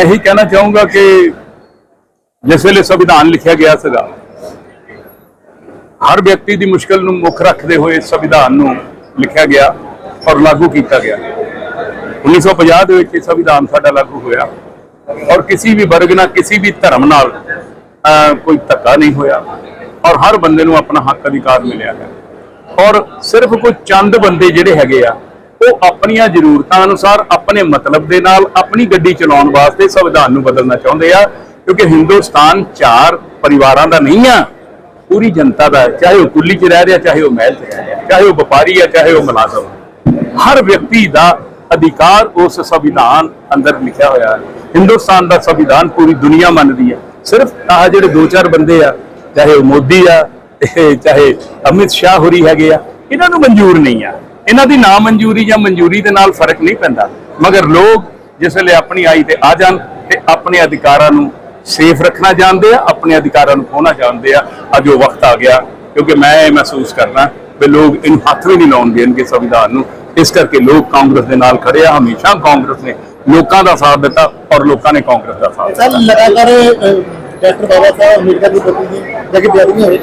ਮੈਂ ਇਹੀ ਕਹਿਣਾ ਚਾਹੂੰਗਾ ਕਿ ਜਿਸ ਵੇਲੇ ਸੰਵਿਧਾਨ ਲਿਖਿਆ ਗਿਆ ਸੀਗਾ, ਹਰ ਵਿਅਕਤੀ ਦੀ ਮੁਸ਼ਕਲ ਨੂੰ ਮੁੱਖ ਰੱਖਦੇ ਹੋਏ ਸੰਵਿਧਾਨ ਨੂੰ ਲਿਖਿਆ ਗਿਆ ਔਰ ਲਾਗੂ ਕੀਤਾ ਗਿਆ। 1950 ਦੇ ਵਿੱਚ ਇਹ ਸੰਵਿਧਾਨ ਸਾਡਾ ਲਾਗੂ ਹੋਇਆ ਔਰ ਕਿਸੇ ਵੀ ਵਰਗ ਨਾਲ, ਕਿਸੇ ਵੀ ਧਰਮ ਨਾਲ ਕੋਈ ਧੱਕਾ ਨਹੀਂ ਹੋਇਆ ਔਰ ਹਰ ਬੰਦੇ ਨੂੰ ਆਪਣਾ ਹੱਕ ਅਧਿਕਾਰ ਮਿਲਿਆ ਹੈ। ਔਰ ਸਿਰਫ ਕੋਈ ਚੰਦ ਬੰਦੇ ਜਿਹੜੇ ਹੈਗੇ ਆ, ਉਹ ਆਪਣੀਆਂ ਜ਼ਰੂਰਤਾਂ ਅਨੁਸਾਰ ਆਪਣੇ ਮਤਲਬ ਦੇ ਨਾਲ ਆਪਣੀ ਗੱਡੀ ਚਲਾਉਣ ਵਾਸਤੇ ਸੰਵਿਧਾਨ ਨੂੰ ਬਦਲਣਾ ਚਾਹੁੰਦੇ ਆ, ਕਿਉਂਕਿ ਹਿੰਦੁਸਤਾਨ ਚਾਰ ਪਰਿਵਾਰਾਂ ਦਾ ਨਹੀਂ ਆ, ਪੂਰੀ ਜਨਤਾ ਦਾ, ਚਾਹੇ ਉਹ ਕੁੱਲੀ 'ਚ ਰਹਿ ਰਿਹਾ, ਚਾਹੇ ਉਹ ਮਹਿਲ 'ਚ ਰਹਿ ਰਿਹਾ, ਚਾਹੇ ਉਹ ਵਪਾਰੀ ਆ, ਚਾਹੇ ਉਹ ਮੁਲਾਜ਼ਮ ਆ। ਹਰ ਵਿਅਕਤੀ ਦਾ ਅਧਿਕਾਰ ਉਸ ਸੰਵਿਧਾਨ ਅੰਦਰ ਲਿਖਿਆ ਹੋਇਆ ਹੈ। ਹਿੰਦੁਸਤਾਨ ਦਾ ਸੰਵਿਧਾਨ ਪੂਰੀ ਦੁਨੀਆ ਮੰਨਦੀ ਹੈ। ਸਿਰਫ ਆਹ ਜਿਹੜੇ ਦੋ ਚਾਰ ਬੰਦੇ ਆ, ਚਾਹੇ ਉਹ ਮੋਦੀ ਆ, ਤੇ ਚਾਹੇ ਅਮਿਤ ਸ਼ਾਹ ਹੋਰੀ ਹੈਗੇ ਆ, ਇਹਨਾਂ ਨੂੰ ਮਨਜ਼ੂਰ ਨਹੀਂ ਆ। ਇਹਨਾਂ ਦੀ ਨਾ ਮਨਜ਼ੂਰੀ ਜਾਂ ਮਨਜ਼ੂਰੀ ਦੇ ਨਾਲ ਫ਼ਰਕ ਨਹੀਂ ਪੈਂਦਾ। ਮਗਰ ਲੋਕ ਜਿਸ ਵੇਲੇ ਆਪਣੀ ਆਈ ਤੇ ਆ ਜਾਣ ਤੇ ਆਪਣੇ ਅਧਿਕਾਰਾਂ ਨੂੰ ਸੇਫ ਰੱਖਣਾ ਜਾਣਦੇ ਆ ਆਪਣੇ ਅਧਿਕਾਰਾਂ ਨੂੰ ਖੋਣਾ ਜਾਣਦੇ ਆ। ਅੱਜ ਉਹ ਵਕਤ ਆ ਗਿਆ ਕਿਉਂਕਿ ਮੈਂ ਇਹ ਮਹਿਸੂਸ ਕਰਨਾ ਵੀ ਲੋਕ ਇਹਨੂੰ ਹੱਥ ਵੀ ਨਹੀਂ ਲਾਉਣ ਦੇਣਗੇ ਸੰਵਿਧਾਨ ਨੂੰ। ਇਸ ਕਰਕੇ ਲੋਕ ਕਾਂਗਰਸ ਦੇ ਨਾਲ ਖੜੇ ਆ ਹਮੇਸ਼ਾ ਕਾਂਗਰਸ ਨੇ ਲੋਕਾਂ ਦਾ ਸਾਥ ਦਿੱਤਾ ਔਰ ਲੋਕਾਂ ਨੇ ਕਾਂਗਰਸ ਦਾ ਸਾਥ ਦਿੱਤਾ। ਸਰ ਲਗਾਤਾਰ ਡਾਕਟਰ ਬਾਬਾ ਸਾਹਿਬ ਅੰਬੇਡਕਰ ਦੀ ਪ੍ਰਤੀ ਦੀ ਜਗ ਤਿਆਰੀ ਹੋ ਰਹੀ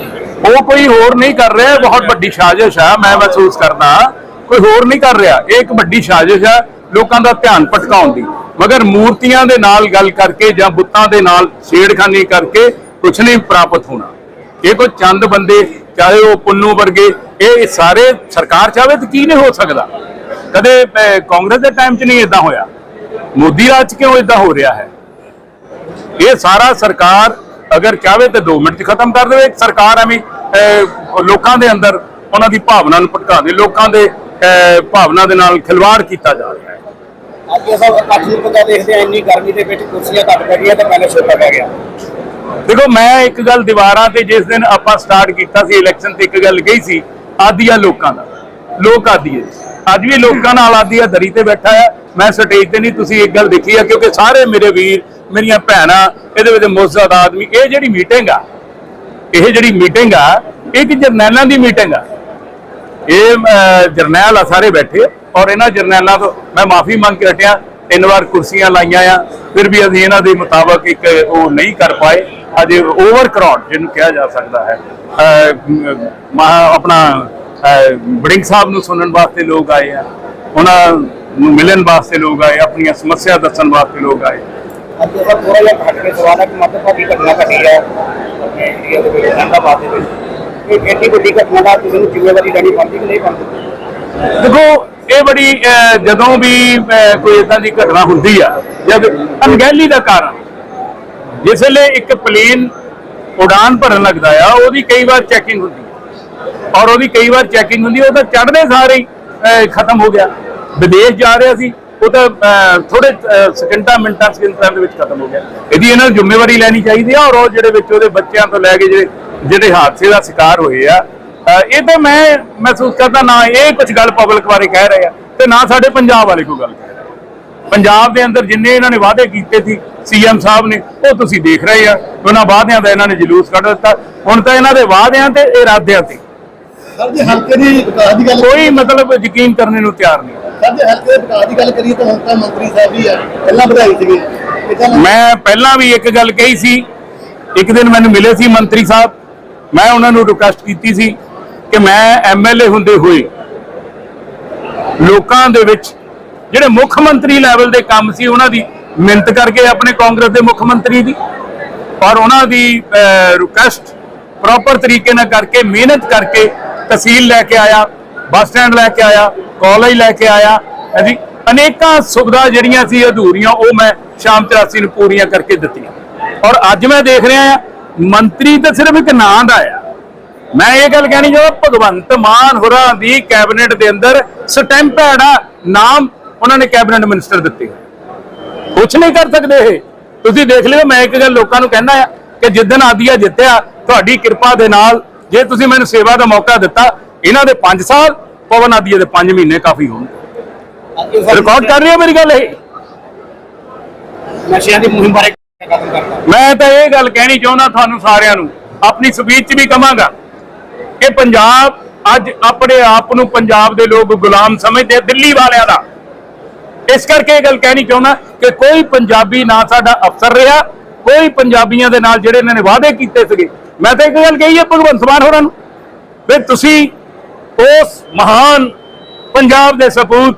ਉਹ ਕੋਈ ਹੋਰ ਨਹੀਂ ਕਰ ਰਿਹਾ ਬਹੁਤ ਵੱਡੀ ਸਾਜ਼ਿਸ਼ ਆ ਮੈਂ ਮਹਿਸੂਸ ਕਰਦਾ ਕੋਈ ਹੋਰ ਨਹੀਂ ਕਰ ਰਿਹਾ। ਇਹ ਇੱਕ ਵੱਡੀ ਸਾਜ਼ਿਸ਼ ਆ ਲੋਕਾਂ ਦਾ ਧਿਆਨ ਭਟਕਾਉਣ ਦੀ। ਮਗਰ ਮੂਰਤੀਆਂ ਦੇ ਨਾਲ ਗੱਲ ਕਰਕੇ ਜਾਂ ਬੁੱਤਾਂ ਦੇ ਨਾਲ ਛੇੜਖਾਨੀ ਕਰਕੇ ਕੁਝ ਨਹੀਂ ਪ੍ਰਾਪਤ ਹੋਣਾ। ਇਹ ਕੋਈ ਚੰਦ ਬੰਦੇ ਚਾਹੇ ਉਹ ਪੁੰਨੂ ਵਰਗੇ ਇਹ ਸਾਰੇ ਸਰਕਾਰ ਚਾਹਵੇ ਤਾਂ ਕੀ ਨਹੀਂ ਹੋ ਸਕਦਾ? ਕਦੇ ਕਾਂਗਰਸ ਦੇ ਟਾਈਮ 'ਚ ਨਹੀਂ ਇਦਾਂ ਹੋਇਆ। ਮੋਦੀ ਰਾਜ 'ਚ ਕਿਉਂ ਇਦਾਂ ਹੋ ਰਿਹਾ ਹੈ? ਇਹ ਸਾਰਾ ਸਰਕਾਰ ਅਗਰ ਚਾਹਵੇ ਤਾਂ 2 ਮਿੰਟ 'ਚ ਖਤਮ ਕਰ ਦੇਵੇ। ਸਰਕਾਰ ਐਵੇਂ ਲੋਕਾਂ ਦੇ ਅੰਦਰ ਉਹਨਾਂ ਦੀ ਭਾਵਨਾ ਨੂੰ ਭਟਕਾ ਦੇ ਲੋਕਾਂ ਦੇ ਅਹ, ਭਾਵਨਾ ਦੇ ਨਾਲ ਖਿਲਵਾੜ ਕੀਤਾ ਜਾ ਰਿਹਾ ਹੈ। ਅੱਜ ਸਭ ਇਕੱਠ ਨੂੰ ਪਤਾ ਦੇਖਦੇ ਆ, ਇੰਨੀ ਗਰਮੀ ਦੇ ਵਿੱਚ ਕੁਰਸੀਆਂ ਘੱਟ ਪੈ ਗਈਆਂ ਤਾਂ ਮੈਨੇ ਛੋਟਾ ਪੈ ਗਿਆ। ਦੇਖੋ, ਮੈਂ ਇੱਕ ਗੱਲ ਦੀਵਾਰਾਂ ਤੇ ਜਿਸ ਦਿਨ ਆਪਾਂ ਸਟਾਰਟ ਕੀਤਾ ਸੀ ਇਲੈਕਸ਼ਨ ਤੇ ਇੱਕ ਗੱਲ ਕਹੀ ਸੀ, ਆਦੀਆ ਲੋਕਾਂ ਦਾ। ਲੋਕ ਆਦੀਏ ਅੱਜ ਵੀ ਲੋਕਾਂ ਨਾਲ ਆਦੀਆ ਦਰੀ ਤੇ ਬੈਠਾ ਹੈ। ਮੈਂ ਸਟੇਜ ਤੇ ਨਹੀਂ, ਤੁਸੀਂ ਇੱਕ ਗੱਲ ਦੇਖੀ ਆ ਕਿਉਂਕਿ ਸਾਰੇ ਮੇਰੇ ਵੀਰ, ਮੇਰੀਆਂ ਭੈਣਾਂ, ਇਹਦੇ ਵਿੱਚ ਮੁਸਤਦ ਆਦਮੀ, ਇਹ ਜਿਹੜੀ ਮੀਟਿੰਗ ਆ, ਇਹ ਜਿਹੜੀ ਮੀਟਿੰਗ ਆ, ਇਹ ਕਿ ਜਰਨੈਲਾਂ ਦੀ ਮੀਟਿੰਗ ਆ। ਇਹ ਜਰਨੈਲ ਆ ਸਾਰੇ ਬੈਠੇ ਔਰ ਇਹਨਾਂ ਜਰਨੈਲਾਂ ਤੋਂ ਮੈਂ ਮਾਫੀ ਮੰਗ ਕੇ ਹਟਿਆ। ਤਿੰਨ ਵਾਰ ਕੁਰਸੀਆਂ ਲਾਈਆਂ ਆ। ਫਿਰ ਵੀ ਅਸੀਂ ਇਹਨਾਂ ਦੇ ਮੁਤਾਬਕ ਇੱਕ ਉਹ ਨਹੀਂ ਕਰ ਪਾਏ। ਅਜੇ ਓਵਰ ਕਰਾਊਡ ਜਿਹਨੂੰ ਕਿਹਾ ਜਾ ਸਕਦਾ ਹੈ। ਆਪਣਾ ਅਹ, ਵੜਿੰਗ ਸਾਹਿਬ ਨੂੰ ਸੁਣਨ ਵਾਸਤੇ ਲੋਕ ਆਏ ਆ। ਉਹਨਾਂ ਨੂੰ ਮਿਲਣ ਵਾਸਤੇ ਲੋਕ ਆਏ ਆਪਣੀਆਂ ਸਮੱਸਿਆ ਦੱਸਣ ਵਾਸਤੇ ਲੋਕ ਆਏ। ਅੱਜ ਥੋੜਾ ਜਿਹਾ ਘੱਟ ਕੇ ਸਵਾਲ ਹੈ ਕਿ ਮਤਲਬ ਭਾਗੀ ਘਟਨਾ ਘਟੀ ਹੈ ਆਪਣੇ ਦੇ ਵਿੱਚ ਇਹ ਐਡੀ ਵੱਡੀ ਘਟਨਾ ਦਾ ਕਿਸੇ ਨੂੰ ਜ਼ਿੰਮੇਵਾਰੀ ਲੈਣੀ ਬਣਦੀ ਕਿ ਨਹੀਂ ਬਣਦੀ ਦੇਖੋ, ਇਹ ਬੜੀ ਜਦੋਂ ਵੀ ਕੋਈ ਇਦਾਂ ਦੀ ਘਟਨਾ ਹੁੰਦੀ ਆ ਜਦ ਅਣਗਹਿਲੀ ਦਾ ਕਾਰਨ, ਜਿਸ ਵੇਲੇ ਇੱਕ ਪਲੇਨ ਉਡਾਨ ਭਰਨ ਲੱਗਦਾ ਆ, ਉਹਦੀ ਕਈ ਵਾਰ ਚੈਕਿੰਗ ਹੁੰਦੀ ਹੈ ਔਰ ਉਹਦੀ ਕਈ ਵਾਰ ਚੈਕਿੰਗ ਹੁੰਦੀ ਉਹ ਤਾਂ ਚੜ੍ਹਦੇ ਸਾਰੇ ਖਤਮ ਹੋ ਗਿਆ। ਵਿਦੇਸ਼ ਜਾ ਰਿਹਾ ਸੀ, ਉਹ ਤਾਂ ਥੋੜੇ ਸਕਿੰਟਾਂ, ਮਿੰਟਾਂ, ਸਕਿੰਟਾਂ ਦੇ ਵਿੱਚ ਖਤਮ ਹੋ ਗਿਆ। ਇਹਦੀ ਇਹਨਾਂ ਨੂੰ ਜ਼ਿੰਮੇਵਾਰੀ ਲੈਣੀ ਚਾਹੀਦੀ ਆ, ਔਰ ਉਹ ਜਿਹੜੇ ਵਿੱਚ ਉਹਦੇ ਬੱਚਿਆਂ ਤੋਂ ਲੈ ਕੇ ਜਿਹੜੇ ਜਿਹੜੇ ਹਾਦਸੇ ਦਾ ਸ਼ਿਕਾਰ ਹੋਏ ਆ ਇਹ ਤਾਂ ਮੈਂ ਮਹਿਸੂਸ ਕਰਦਾ ਨਾ ਇਹ ਕੁਝ ਗੱਲ ਪਬਲਿਕ ਬਾਰੇ ਕਹਿ ਰਹੇ ਆ ਤੇ ਨਾ ਸਾਡੇ ਪੰਜਾਬ ਵਾਲੇ ਕੋਈ ਗੱਲ ਕਹਿ ਰਹੇ। ਪੰਜਾਬ ਦੇ ਅੰਦਰ ਜਿੰਨੇ ਇਹਨਾਂ ਨੇ ਵਾਅਦੇ ਕੀਤੇ ਸੀ ਸੀਐਮ ਸਾਹਿਬ ਨੇ ਉਹ ਤੁਸੀਂ ਦੇਖ ਰਹੇ ਆ ਉਹਨਾਂ ਵਾਅਦਿਆਂ ਦਾ ਇਹਨਾਂ ਨੇ ਜਲੂਸ ਕੱਢ ਦਿੱਤਾ। ਹੁਣ ਤਾਂ ਇਹਨਾਂ ਦੇ ਵਾਅਦਿਆਂ ਤੇ ਇਰਾਦਿਆਂ ਤੇ। ਸਰ ਜੇ ਹਲਕੇ ਦੀ ਵਿਕਾਸ ਦੀ ਗੱਲ ਕੋਈ ਮਤਲਬ ਯਕੀਨ ਕਰਨ ਨੂੰ ਤਿਆਰ ਨਹੀਂ। ਸਰ ਜੇ ਹਲਕੇ ਦੇ ਵਿਕਾਸ ਦੀ ਗੱਲ ਕਰੀਏ ਤਾਂ ਹੁਣ ਤਾਂ ਮੰਤਰੀ ਸਾਹਿਬ ਵੀ ਆ ਪਹਿਲਾਂ ਵਧਾਈ ਸੀਗੀ। ਇਦਾਂ ਮੈਂ ਪਹਿਲਾਂ ਵੀ ਇੱਕ ਗੱਲ ਕਹੀ ਸੀ ਇੱਕ ਦਿਨ ਮੈਨੂੰ ਮਿਲੇ ਸੀ ਮੰਤਰੀ ਸਾਹਿਬ ਮੈਂ ਉਹਨਾਂ ਨੂੰ ਰਿਕੁਐਸਟ ਕੀਤੀ ਸੀ ਕਿ ਮੈਂ ਐਮਐਲਏ ਹੁੰਦੇ ਹੋਏ ਲੋਕਾਂ ਦੇ ਵਿੱਚ ਜਿਹੜੇ ਮੁੱਖ ਮੰਤਰੀ ਲੈਵਲ ਦੇ ਕੰਮ ਸੀ ਉਹਨਾਂ ਦੀ ਮਿਹਨਤ ਕਰਕੇ ਆਪਣੇ ਕਾਂਗਰਸ ਦੇ ਮੁੱਖ ਮੰਤਰੀ ਦੀ ਔਰ ਉਹਨਾਂ ਦੀ ਰਿਕੁਐਸਟ ਪ੍ਰੋਪਰ ਤਰੀਕੇ ਨਾਲ ਕਰਕੇ, ਮਿਹਨਤ ਕਰਕੇ ਤਹਿਸੀਲ ਲੈ ਕੇ ਆਇਆ, ਬੱਸ ਸਟੈਂਡ ਲੈ ਕੇ ਆਇਆ ਕਾਲਜ ਲੈ ਕੇ ਆਇਆ, ਹਾਂਜੀ, ਅਨੇਕਾਂ ਸੁਵਿਧਾ ਜਿਹੜੀਆਂ ਸੀ ਅਧੂਰੀਆਂ ਉਹ ਮੈਂ ਸ਼ਾਮ 83 ਨੂੰ ਪੂਰੀਆਂ ਕਰਕੇ ਦਿੱਤੀਆਂ। ਔਰ ਅੱਜ ਮੈਂ ਦੇਖ ਰਿਹਾ ਹਾਂ ਮੰਤਰੀ ਤਾਂ ਸਿਰਫ ਇੱਕ ਨਾਂ ਦਾ ਆ। ਮੈਂ ਇਹ ਗੱਲ ਕਹਿਣੀ ਚਾਹੁੰਦਾ ਭਗਵੰਤ ਮਾਨ ਹੋਰਾਂ ਦੀ ਕੈਬਨਿਟ ਦੇ ਅੰਦਰ ਸਟੈਂਪ ਹੈੜਾ ਨਾਮ ਉਹਨਾਂ ਨੇ ਕੈਬਨਿਟ ਮਿਨਿਸਟਰ ਦਿੱਤੇ। ਕੁਝ ਨਹੀਂ ਕਰ ਸਕਦੇ ਇਹ। ਤੁਸੀਂ ਦੇਖ ਲਿਓ ਮੈਂ ਇੱਕ ਗੱਲ ਲੋਕਾਂ ਨੂੰ ਕਹਿਣਾ ਆ ਕਿ ਜਿੱਦਨ ਆਦੀਆ ਜਿੱਤਿਆ ਤੁਹਾਡੀ ਕਿਰਪਾ ਦੇ ਨਾਲ ਜੇ ਤੁਸੀਂ ਮੈਨੂੰ ਸੇਵਾ ਦਾ ਮੌਕਾ ਦਿੱਤਾ ਇਹਨਾਂ ਦੇ 5 ਸਾਲ ਪਵਨ ਆਦੀਆ ਦੇ 5 ਮਹੀਨੇ ਕਾਫੀ ਹੋਣਗੇ ਰਿਕਾਰਡ ਕਰ ਰਹੀ ਹੈ ਮੇਰੀ ਗੱਲ ਇਹ? ਨਸ਼ਿਆਂ ਦੀ ਮੁਹਿੰਮ ਬਾਰੇ ਮੈਂ ਤਾਂ ਇਹ ਗੱਲ ਕਹਿਣੀ ਚਾਹੁੰਦਾ ਤੁਹਾਨੂੰ ਸਾਰਿਆਂ ਨੂੰ, ਆਪਣੀ ਸਪੀਚ 'ਚ ਵੀ ਕਹਾਂਗਾ ਕਿ ਪੰਜਾਬ ਅੱਜ ਆਪਣੇ ਆਪ ਨੂੰ ਪੰਜਾਬ ਦੇ ਲੋਕ ਗੁਲਾਮ ਸਮਝਦੇ ਦਿੱਲੀ ਵਾਲਿਆਂ ਦਾ। ਇਸ ਕਰਕੇ ਇਹ ਗੱਲ ਕਹਿਣੀ ਚਾਹੁੰਦਾ ਕਿ ਕੋਈ ਪੰਜਾਬੀ ਨਾ ਸਾਡਾ ਅਫਸਰ ਰਿਹਾ, ਕੋਈ ਪੰਜਾਬੀਆਂ ਦੇ ਨਾਲ ਜਿਹੜੇ ਇਹਨਾਂ ਨੇ ਵਾਅਦੇ ਕੀਤੇ ਸੀਗੇ। ਮੈਂ ਤਾਂ ਇੱਕ ਗੱਲ ਕਹੀ ਹੈ ਭਗਵੰਤ ਮਾਨ ਹੋਰਾਂ ਨੂੰ, ਵੀ ਤੁਸੀਂ ਉਸ ਮਹਾਨ ਪੰਜਾਬ ਦੇ ਸਪੂਤ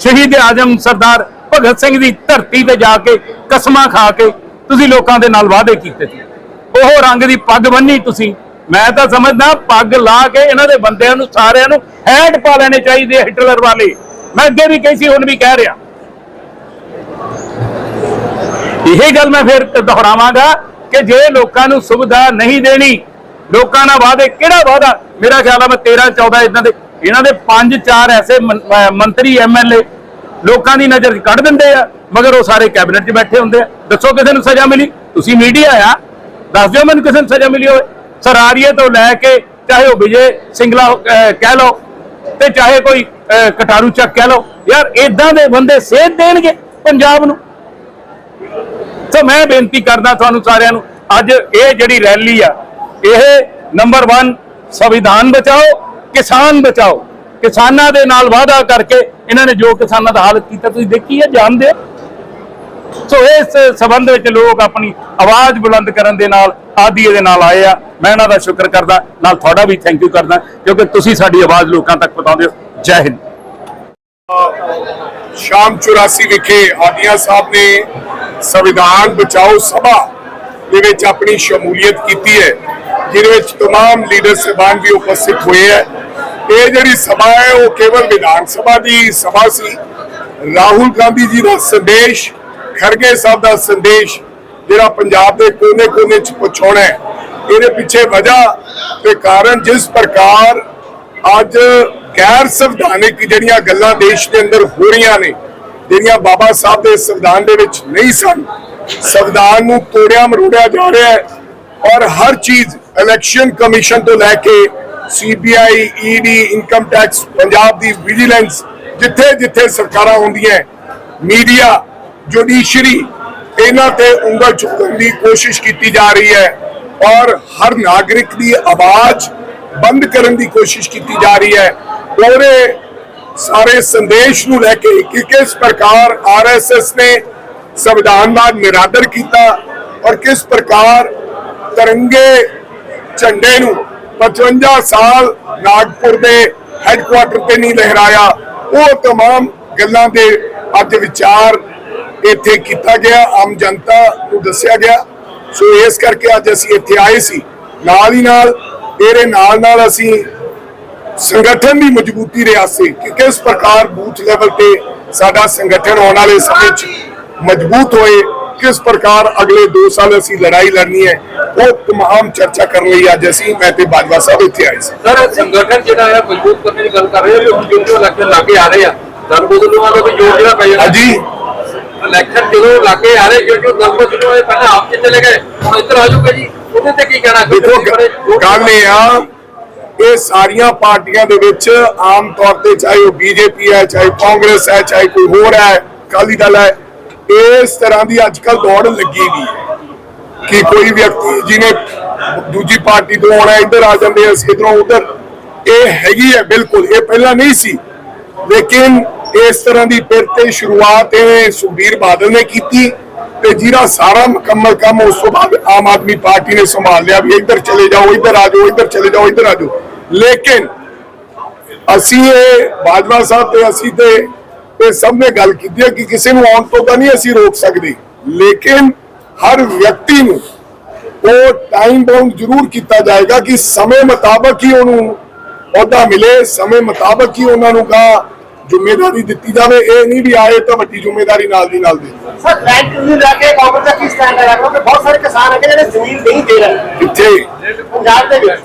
ਸ਼ਹੀਦ ਆਜਮ ਸਰਦਾਰ ਭਗਤ ਸਿੰਘ ਦੀ ਧਰਤੀ ਤੇ ਜਾ ਕੇ ਕਸਮਾਂ ਖਾ ਕੇ ਤੁਸੀਂ ਲੋਕਾਂ ਦੇ ਨਾਲ ਵਾਅਦੇ ਕੀਤੇ ਸੀ। ਉਹ ਰੰਗ ਦੀ ਪੱਗ ਬੰਨੀ ਤੁਸੀਂ। ਮੈਂ ਤਾਂ ਸਮਝਦਾ ਪੱਗ ਲਾ ਕੇ ਇਹਨਾਂ ਦੇ ਬੰਦਿਆਂ ਨੂੰ, ਸਾਰਿਆਂ ਨੂੰ ਹੈਟ ਪਾ ਲੈਣੇ ਚਾਹੀਦੇ ਹਿਟਲਰ ਵਾਲੇ। ਮੈਂ ਅੱਗੇ ਵੀ ਕਹੀ ਸੀ, ਹੁਣ ਵੀ ਕਹਿ ਰਿਹਾ। ਇਹ ਗੱਲ ਮੈਂ ਫਿਰ ਦੁਹਰਾਵਾਂਗਾ ਕਿ ਜੇ ਲੋਕਾਂ ਨੂੰ ਸੁਵਿਧਾ ਨਹੀਂ ਦੇਣੀ, ਲੋਕਾਂ ਨਾਲ ਵਾਅਦੇ ਕਿਹੜਾ ਵਾਅਦਾ? ਮੇਰਾ ਖਿਆਲ ਆ ਮੈਂ 13 14 ਇਦਾਂ ਦੇ, ਇਹਨਾਂ ਦੇ 5 4 ਐਸੇ ਮੰ- ਅਹ ਮੰਤਰੀ ਐਮਐਲਏ ਲੋਕਾਂ ਦੀ ਨਜ਼ਰ 'ਚ ਕੱਢ ਦਿੰਦੇ ਆ, ਮਗਰ ਉਹ ਸਾਰੇ ਕੈਬਨਿਟ 'ਚ ਬੈਠੇ ਹੁੰਦੇ ਆ। ਦੱਸੋ ਕਿਸੇ ਨੂੰ ਸਜ਼ਾ ਮਿਲੀ? ਤੁਸੀਂ ਮੀਡੀਆ ਆ। ਦੱਸ ਦਿਓ ਮੈਨੂੰ ਕਿਸੇ ਨੂੰ ਸਜ਼ਾ ਮਿਲੀ ਹੋਵੇ। ਸਰਾਰੀਏ ਤੋਂ ਲੈ ਕੇ ਚਾਹੇ ਉਹ ਵਿਜੇ ਸਿੰਗਲਾ ਕਹਿ ਲਓ, ਤੇ ਚਾਹੇ ਕੋਈ ਕਟਾਰੂ ਚੱਕ ਕਹਿ ਲਓ। ਯਾਰ ਇਦਾਂ ਦੇ ਬੰਦੇ ਸੇਧ ਦੇਣਗੇ ਪੰਜਾਬ ਨੂੰ। ਸੋ ਮੈਂ ਬੇਨਤੀ ਕਰਦਾ ਤੁਹਾਨੂੰ ਸਾਰਿਆਂ ਨੂੰ, ਅੱਜ ਇਹ ਜਿਹੜੀ ਰੈਲੀ ਆ, ਇਹ ਨੰਬਰ 1 ਸੰਵਿਧਾਨ ਬਚਾਓ, ਕਿਸਾਨ ਬਚਾਓ। ਕਿਸਾਨਾਂ ਦੇ ਨਾਲ ਵਾਅਦਾ ਕਰਕੇ ਇਹਨਾਂ ਨੇ ਜੋ ਕਿਸਾਨਾਂ ਦਾ ਹਾਲਤ ਕੀਤਾ ਤੁਸੀਂ ਦੇਖੀ ਹੈ ਜਾਣਦੇ ਹੋ ਸੋ ਇਸ ਸਬੰਧ ਵਿੱਚ ਲੋਕ ਆਪਣੀ ਆਵਾਜ਼ ਬੁਲੰਦ ਕਰਨ ਦੇ ਨਾਲ ਆਦੀਏ ਦੇ ਨਾਲ ਆਏ ਆ ਮੈਂ ਇਹਨਾਂ ਦਾ ਸ਼ੁਕਰ ਕਰਦਾ ਨਾਲ ਤੁਹਾਡਾ ਵੀ ਥੈਂਕ ਯੂ ਕਰਦਾ ਕਿਉਂਕਿ ਤੁਸੀਂ ਸਾਡੀ ਆਵਾਜ਼ ਲੋਕਾਂ ਤੱਕ ਪਹੁੰਚਾਉਂਦੇ ਹੋ ਜੈ ਹਿੰਦ ਸ਼ਾਮ 84 ਵਿਖੇ ਆਦੀਆਂ ਸਾਹਿਬ ਨੇ ਸੰਵਿਧਾਨ ਬਚਾਓ ਸਭਾ ਦੇ ਵਿੱਚ ਆਪਣੀ ਸ਼ਮੂਲੀਅਤ ਕੀਤੀ ਹੈ ਜਿਹਦੇ ਵਿੱਚ तमाम ਲੀਡਰ ਸਹਿਬਾਨ ਵੀ ਉਪਸਥਿਤ ਹੋਏ ਹੈ ਇਹ ਜਿਹੜੀ ਸਭਾ ਹੈ, ਉਹ ਕੇਵਲ ਵਿਧਾਨ ਸਭਾ ਦੀ ਸਭਾ ਸੀ। ਰਾਹੁਲ ਗਾਂਧੀ ਜੀ ਦਾ ਸੰਦੇਸ਼ ਖਰਗੇ ਸਾਹਿਬ ਦਾ ਸੰਦੇਸ਼, ਜਿਹੜਾ ਪੰਜਾਬ ਦੇ ਕੋਨੇ-ਕੋਨੇ ਚ ਪਹੁੰਚਾਉਣਾ ਹੈ, ਇਹਦੇ ਪਿੱਛੇ ਵਜ੍ਹਾ ਤੇ ਕਾਰਨ ਜਿਸ ਪ੍ਰਕਾਰ ਅੱਜ ਗੈਰ ਸੰਵਿਧਾਨਿਕ ਜਿਹੜੀਆਂ ਗੱਲਾਂ ਦੇਸ਼ ਦੇ ਅੰਦਰ ਹੋ ਰਹੀਆਂ ਨੇ, ਜਿਹੜੀਆਂ ਬਾਬਾ ਸਾਹਿਬ ਦੇ ਸੰਵਿਧਾਨ ਦੇ ਵਿੱਚ ਨਹੀਂ ਸਨ, ਸੰਵਿਧਾਨ ਨੂੰ ਤੋੜਿਆ ਮਰੋੜਿਆ ਜਾ ਰਿਹਾ ਹੈ, ਔਰ ਹਰ ਚੀਜ਼ ਇਲੈਕਸ਼ਨ ਕਮਿਸ਼ਨ ਤੋਂ ਲੈ ਕੇ CBI ED income tax Punjab ਦੀ ਵਿਜੀਲੈਂਸ ਜਿੱਥੇ ਜਿੱਥੇ ਸਰਕਾਰਾਂ ਹੁੰਦੀਆਂ ਮੀਡੀਆ ਜੁਡੀਸ਼ਰੀ ਇਹਨਾਂ ਤੇ ਉਂਗਲ ਚੁੱਕਣ ਦੀ ਕੋਸ਼ਿਸ਼ ਕੀਤੀ ਜਾ ਰਹੀ ਹੈ ਔਰ ਹਰ ਨਾਗਰਿਕ ਦੀ ਆਵਾਜ਼ ਬੰਦ ਕਰਨ ਦੀ ਕੋਸ਼ਿਸ਼ ਕੀਤੀ ਜਾ ਰਹੀ ਹੈ। ਪੂਰੇ ਸਾਰੇ ਸੰਦੇਸ਼ ਨੂੰ ਲੈ ਕੇ ਕਿ ਕਿਸ ਪ੍ਰਕਾਰ ਆਰਐਸਐਸ ਨੇ ਸੰਵਿਧਾਨ ਦਾ ਨਿਰਾਦਰ ਕੀਤਾ ਔਰ ਕਿਸ ਪ੍ਰਕਾਰ ਤਿਰੰਗੇ ਝੰਡੇ ਨੂੰ 55 ਸਾਲ ਨਾਗਪੁਰ ਦੇ ਹੈੱਡਕੁਆਟਰ ਤੇ ਨਹੀਂ ਲਹਿਰਾਇਆ ਉਹ तमाम ਗੱਲਾਂ ਦੇ ਅੱਜ ਵਿਚਾਰ ਇੱਥੇ ਕੀਤਾ ਗਿਆ ਆਮ ਜਨਤਾ ਨੂੰ ਦੱਸਿਆ ਗਿਆ ਸੋ ਇਸ ਕਰਕੇ ਅੱਜ ਅਸੀਂ ਇੱਥੇ ਆਏ ਸੀ ਨਾਲ ਹੀ ਨਾਲ ਇਹਦੇ ਨਾਲ ਨਾਲ ਅਸੀਂ ਸੰਗਠਨ ਦੀ ਮਜ਼ਬੂਤੀ ਰਿਆਸੀ ਕਿ ਕਿਸ ਪ੍ਰਕਾਰ ਬੂਥ ਲੈਵਲ ਤੇ ਸਾਡਾ ਸੰਗਠਨ ਆਉਣ ਵਾਲੇ ਸਮੇਂ 'ਚ ਮਜ਼ਬੂਤ ਹੋਏ ਕਿਸ ਪ੍ਰਕਾਰ ਅਗਲੇ 2 ਸਾਲ ਅਸੀਂ ਲੜਾਈ ਲੜਨੀ ਹੈ ਉਹ ਤਮਾਮ ਚਰਚਾ ਕਰਨ ਲਈ ਅੱਜ ਅਸੀਂ ਮੈਂ ਤੇ ਬਾਜਵਾ ਸਾਹਿਬ ਇੱਥੇ ਆਏ ਸੀ। ਸਰ ਸੰਗਠਨ ਜਿਹੜਾ ਹੈ ਮਜ਼ਬੂਤ ਕਰਨ ਦੀ ਗੱਲ ਕਰ ਰਹੇ ਹੋ ਹੁਣ ਜੋ ਜੋ ਇਲੈਕਸ਼ਨ ਲਾਗੇ ਆ ਰਹੇ ਆ? ਦਲ ਬਦਲੂਆਂ ਦਾ ਕੋਈ ਜੋਰ ਜਿਹੜਾ ਪੈ ਜਾਣਾ ਹਾਂਜੀ। ਇਲੈਕਸ਼ਨ ਜਦੋਂ ਲਾਗੇ ਆ ਰਹੇ ਜੋ ਜੋ ਦਲ ਬਦਲੂਆਂ ਦੇ ਪਹਿਲਾਂ ਆਪ ਚ ਚਲੇ ਗਏ? ਹੁਣ ਇੱਧਰ ਆ ਜਾਊਗਾ ਜੀ। ਉਹਦੇ ਤੇ ਕੀ ਕਹਿਣਾ? ਦੇਖੋ ਗੱਲ ਇਹ ਆ ਇਹ ਸਾਰੀਆਂ ਪਾਰਟੀਆਂ ਦੇ ਵਿੱਚ ਆਮ ਤੌਰ ਤੇ ਚਾਹੇ ਉਹ ਬੀਜੇਪੀ ਹੈ ਚਾਹੇ ਕਾਂਗਰਸ ਹੈ ਚਾਹੇ ਕੋਈ ਹੋਰ ਹੈ ਅਕਾਲੀ ਦਲ ਹੈ ਇਸ ਤਰ੍ਹਾਂ ਦੀ ਅੱਜ ਕੱਲ ਦੌੜ ਲੱਗੀ ਵੀ ਕਿ ਕੋਈ ਵਿਅਕਤੀ ਜਿਹਨੇ ਦੂਜੀ ਪਾਰਟੀ ਤੋਂ ਆਉਣਾ, ਇੱਧਰ ਆ ਜਾਂਦੇ ਆ ਇਧਰੋਂ ਉਧਰ। ਇਹ ਹੈਗੀ ਹੈ, ਬਿਲਕੁਲ। ਇਹ ਪਹਿਲਾਂ ਨਹੀਂ ਸੀ। ਲੇਕਿਨ ਇਸ ਤਰ੍ਹਾਂ ਦੀ ਫਿਰ ਤੇ ਸ਼ੁਰੂਆਤ ਇਹ ਸੁਖਬੀਰ ਬਾਦਲ ਨੇ ਕੀਤੀ ਤੇ ਜਿਹੜਾ ਸਾਰਾ ਮੁਕੰਮਲ ਕੰਮ ਉਸ ਤੋਂ ਬਾਅਦ ਆਮ ਆਦਮੀ ਪਾਰਟੀ ਨੇ ਸੰਭਾਲ ਲਿਆ ਵੀ ਇੱਧਰ ਚਲੇ ਜਾਓ, ਇੱਧਰ ਆ ਜਾਓ, ਇੱਧਰ ਚਲੇ ਜਾਓ, ਇੱਧਰ ਆ ਜਾਓ। ਲੇਕਿਨ ਅਸੀਂ ਇਹ ਬਾਜਵਾ ਸਾਹਿਬ ਤੇ ਅਸੀਂ ਤੇ ਇਹ ਸਭ ਨੇ ਗੱਲ ਕੀਤੀ ਹੈ ਕਿ ਕਿਸੇ ਨੂੰ ਆਉਣ ਤੋਂ ਤਾਂ ਨਹੀਂ ਅਸੀਂ ਰੋਕ ਸਕਦੇ। ਲੇਕਿਨ ਹਰ ਵਿਅਕਤੀ ਨੂੰ ਉਹ ਟਾਈਮ ਬਾਉਂਡ ਜ਼ਰੂਰ ਕੀਤਾ ਜਾਏਗਾ ਕਿ ਸਮੇਂ ਮੁਤਾਬਕ ਹੀ ਉਹਨੂੰ ਅਹੁਦਾ ਮਿਲੇ ਸਮੇਂ ਮੁਤਾਬਕ ਹੀ ਉਹਨਾਂ ਨੂੰ ਕਾ ਜ਼ਿੰਮੇਵਾਰੀ ਦਿੱਤੀ ਜਾਵੇ। ਇਹ ਨਹੀਂ ਵੀ ਆਏ ਤਾਂ ਵੱਡੀ ਜ਼ਿੰਮੇਵਾਰੀ ਨਾਲ ਦੀ ਨਾਲ ਦੇ। ਸਰ ਬੈਂਕ ਨੂੰ ਲੈ ਕੇ ਕਾਂਗਰਸ ਦਾ ਕੀ ਸਟੈਂਡ ਹੈ? ਕਿਉਂਕਿ ਬਹੁਤ ਸਾਰੇ ਕਿਸਾਨ ਹੈਗੇ ਜਿਹੜੇ ਜ਼ਮੀਨ ਨਹੀਂ ਦੇ ਰਹੇ। ਕਿੱਥੇ? ਪੰਜਾਬ ਦੇ ਵਿੱਚ।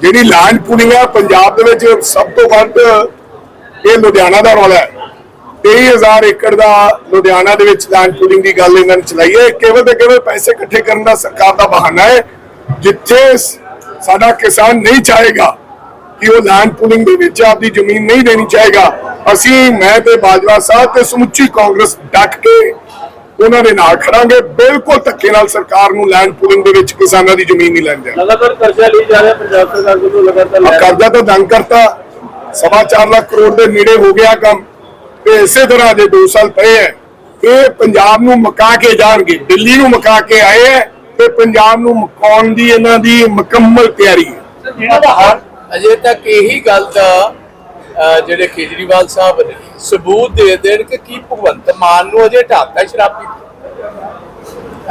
ਜਿਹੜੀ ਲੈਂਡ ਪੂਲਿੰਗ ਹੈ ਪੰਜਾਬ ਦੇ ਵਿੱਚ ਸਭ ਤੋਂ ਵੱਧ ਇਹ ਲੁਧਿਆਣਾ ਦਾ ਰੌਲਾ ਹੈ। 23000 ਏਕੜ ਦਾ ਲੁਧਿਆਣਾ ਦੇ ਵਿੱਚ ਲੈਂਡ ਪੂਲਿੰਗ ਦੀ ਗੱਲ ਇਹਨਾਂ ਨੇ ਚਲਾਈ ਹੈ। ਕੇਵਲ ਤੇ ਕੇਵਲ ਪੈਸੇ ਇਕੱਠੇ ਕਰਨ ਦਾ ਸਰਕਾਰ ਦਾ ਬਹਾਨਾ ਹੈ। ਜਿੱਥੇ ਸਾਡਾ ਕਿਸਾਨ ਨਹੀਂ ਚਾਹੇਗਾ ਕਿ ਉਹ ਲੈਂਡ ਪੂਲਿੰਗ ਦੇ ਵਿੱਚ ਆਪਦੀ ਜ਼ਮੀਨ ਨਹੀਂ ਦੇਣੀ ਚਾਹੇਗਾ ਅਸੀਂ ਮੈਂ ਤੇ ਬਾਜਵਾ ਸਾਹਿਬ ਤੇ ਸਮੁੱਚੀ ਕਾਂਗਰਸ ਡਟ ਕੇ ਉਹਨਾਂ ਦੇ ਨਾਲ ਖੜਾਂਗੇ। ਬਿਲਕੁਲ ਧੱਕੇ ਨਾਲ ਸਰਕਾਰ ਨੂੰ ਲੈਂਡ ਪੂਲਿੰਗ ਦੇ ਵਿੱਚ ਕਿਸਾਨਾਂ ਦੀ ਜ਼ਮੀਨ ਨਹੀਂ ਲੈਣ ਦੇਣੀ। ਲਗਾਤਾਰ ਕਰਜ਼ਾ ਲਈ ਜਾ ਰਿਹਾ ਪੰਜਾਬ ਸਰਕਾਰ ਵੱਲੋਂ ਲਗਾਤਾਰ ਕਰਜ਼ਾ ਤਾਂ ਦੰਗ ਕਰਤਾ। ਸਵਾ ਚਾਰ ਲੱਖ ਕਰੋੜ ਦੇ ਨੇੜੇ ਹੋ ਗਿਆ ਕੰਮ ਤੇ ਇਸੇ ਤਰ੍ਹਾਂ ਦੇ 2 ਸਾਲ ਪਏ ਹੈ ਇਹ ਪੰਜਾਬ ਨੂੰ ਮਕਾ ਕੇ ਜਾਣਗੇ, ਦਿੱਲੀ ਨੂੰ ਮਕਾ ਕੇ ਆਏ ਹੈ ਤੇ ਪੰਜਾਬ ਨੂੰ ਮਕਾਉਣ ਦੀ ਇਹਨਾਂ ਦੀ ਮੁਕੰਮਲ ਤਿਆਰੀ ਹੈ। ਅਜੇ ਤੱਕ ਇਹੀ ਗੱਲ ਦਾ ਜਿਹੜੇ ਕੇਜਰੀਵਾਲ ਸਾਹਿਬ ਨੇ ਸਬੂਤ ਦੇ ਦੇਣ ਕਿ ਕੀ ਭਗਵੰਤ ਮਾਨ ਨੂੰ ਅਜੇ ਢਾਕਾ ਸ਼ਰਾਬੀ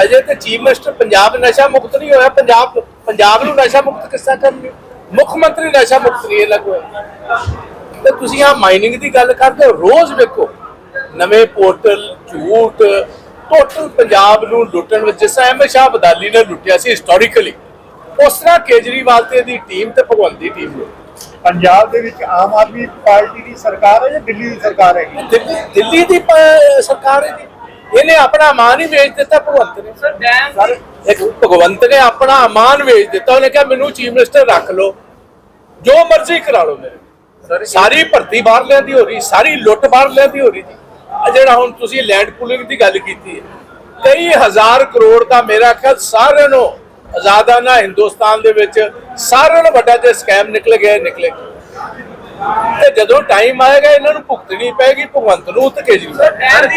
ਅਜੇ ਤੇ ਚੀਫ ਮਿਨਿਸਟਰ ਪੰਜਾਬ ਨਸ਼ਾ ਮੁਕਤ ਨਹੀਂ ਹੋਇਆ, ਪੰਜਾਬ ਪੰਜਾਬ ਨੂੰ ਨਸ਼ਾ ਮੁਕਤ ਕਿਸ ਤਰ੍ਹਾਂ ਕਰਨਗੇ? ਮੁੱਖ ਮੰਤਰੀ ਨਸ਼ਾ ਮੁਕਤ ਨਹੀਂ ਲੱਗ ਤੇ ਤੁਸੀਂ ਆ ਮਾਈਨਿੰਗ ਦੀ ਗੱਲ ਕਰਦੇ ਹੋ ਰੋਜ਼ ਵੇਖੋ ਨਵੇਂ ਪੋਰਟਲ ਝੂਠ ਟੋਟਲ ਪੰਜਾਬ ਨੂੰ ਲੁੱਟਣ ਵਿੱਚ ਜਿਸ ਅਹਿਮਦ ਸ਼ਾਹ ਬਦਾਲੀ ਨੇ ਲੁੱਟਿਆ ਸੀ ਹਿਸਟੋਰੀਕਲੀ ਉਸ ਤਰ੍ਹਾਂ ਕੇਜਰੀਵਾਲ ਤੇ ਦੀ ਟੀਮ ਤੇ ਭਗਵੰਤ ਦੀ ਟੀਮ ਨੇ। ਪੰਜਾਬ ਦੇ ਵਿੱਚ ਆਮ ਆਦਮੀ ਪਾਰਟੀ ਦੀ ਸਰਕਾਰ ਹੈ ਜਾਂ ਦਿੱਲੀ ਦੀ ਸਰਕਾਰ ਹੈਗੀ? ਦਿੱਲੀ ਦੀ ਸਰਕਾਰ ਹੈ ਇਹਨੇ ਆਪਣਾ ਅਮਾਨ ਹੀ ਵੇਚ ਦਿੱਤਾ ਭਗਵੰਤ ਨੇ। ਸਰ ਡੈਮ ਇੱਕ ਭਗਵੰਤ ਨੇ ਆਪਣਾ ਅਮਾਨ ਵੇਚ ਦਿੱਤਾ ਉਹਨੇ ਕਿਹਾ ਮੈਨੂੰ ਚੀਫ ਮਿਨਿਸਟਰ ਰੱਖ ਲਓ। ਜੋ ਮਰਜ਼ੀ ਕਰਾ ਲਓ ਮੇਰੇ। ਸਾਰੀ ਭਰਤੀ ਬਾਹਰ ਲਿਆਂਦੀ ਹੋ ਰਹੀ ਸਾਰੀ ਲੁੱਟ ਬਾਹਰ ਲਿਆਂਦੀ ਹੋ ਰਹੀ ਜੀ। ਆ ਜਿਹੜਾ ਹੁਣ ਤੁਸੀਂ ਲੈਂਡ ਪੂਲਿੰਗ ਦੀ ਗੱਲ ਕੀਤੀ ਹੈ ਕਈ ਹਜ਼ਾਰ ਕਰੋੜ ਦਾ ਮੇਰਾ ਖਿਆਲ ਸਾਰਿਆਂ ਨੂੰ ਆਜ਼ਾਦਾਨਾ ਹਿੰਦੁਸਤਾਨ ਦੇ ਵਿੱਚ ਸਾਰਿਆਂ ਨੂੰ ਵੱਡਾ ਜੇ ਸਕੈਮ ਨਿਕਲ ਗਿਆ ਨਿਕਲੇ। ਤੇ ਜਦੋਂ ਟਾਈਮ ਆਏਗਾ ਇਹਨਾਂ ਨੂੰ ਭੁਗਤਣੀ ਪੈਗੀ ਭਗਵੰਤ ਨੂੰ ਤੇ ਕੇਜਰੀਵਾਲ